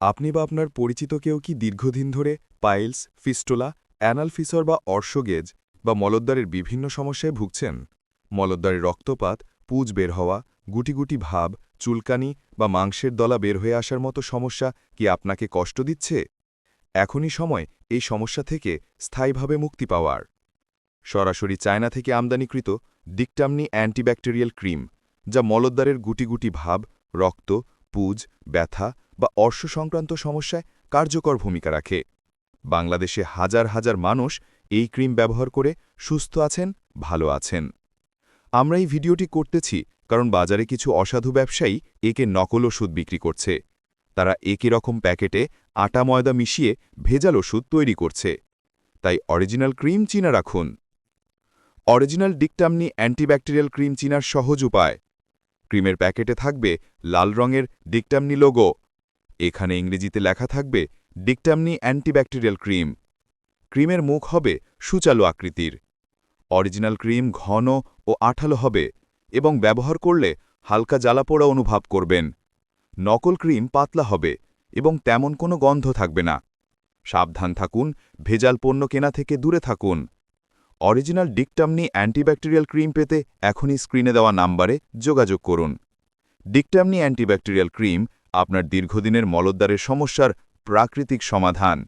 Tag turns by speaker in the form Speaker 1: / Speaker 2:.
Speaker 1: আপনি বা আপনার পরিচিত কেউ কি দীর্ঘদিন ধরে পাইলস, ফিস্টোলা, অ্যানাল ফিসর বা অর্শগেজ বা মলদ্বারের বিভিন্ন সমস্যায় ভুগছেন? মলদ্বারে রক্তপাত, পুজ বের হওয়া, গুটি গুটি ভাব, চুলকানি বা মাংসের দলা বের হয়ে আসার মতো সমস্যা কি আপনাকে কষ্ট দিচ্ছে? এখনই সময় এই সমস্যা থেকে স্থায়ীভাবে মুক্তি পাওয়ার। সরাসরি চায়না থেকে আমদানিকৃত ডিকটামনি অ্যান্টিব্যাকটেরিয়াল ক্রিম, যা মলদ্বারের গুটি গুটি ভাব, রক্ত, পুজ, ব্যথা বা অর্শ সংক্রান্ত সমস্যায় কার্যকর ভূমিকা রাখে। বাংলাদেশে হাজার হাজার মানুষ এই ক্রিম ব্যবহার করে সুস্থ আছেন, ভালো আছেন। আমরা এই ভিডিওটি করতেছি কারণ বাজারে কিছু অসাধু ব্যবসায়ী একে নকল ওষুধ বিক্রি করছে। তারা একই রকম প্যাকেটে আটা ময়দা মিশিয়ে ভেজাল ওষুধ তৈরি করছে। তাই অরিজিনাল ক্রিম চিনা রাখুন। অরিজিনাল ডিকটামনি অ্যান্টিব্যাকটেরিয়াল ক্রিম চিনার সহজ উপায়। ক্রিমের প্যাকেটে থাকবে লাল রঙের ডিকটামনি লোগো। এখানে ইংরেজিতে লেখা থাকবে ডিকটামনি অ্যান্টিব্যাকটেরিয়াল ক্রিম। ক্রিমের মুখ হবে সুচালু আকৃতির। অরিজিনাল ক্রিম ঘন ও আঠালো হবে এবং ব্যবহার করলে হালকা জ্বালাপোড়া অনুভব করবেন। নকল ক্রিম পাতলা হবে এবং তেমন কোনো গন্ধ থাকবে না। সাবধান থাকুন, ভেজাল পণ্য কেনা থেকে দূরে থাকুন। অরিজিনাল ডিকটামনি অ্যান্টিব্যাকটেরিয়াল ক্রিম পেতে এখনই স্ক্রিনে দেওয়া নাম্বারে যোগাযোগ করুন। ডিকটামনি অ্যান্টিব্যাকটেরিয়াল ক্রিম আপনার দীর্ঘদিনের মলদ্বারের সমস্যার প্রাকৃতিক সমাধান।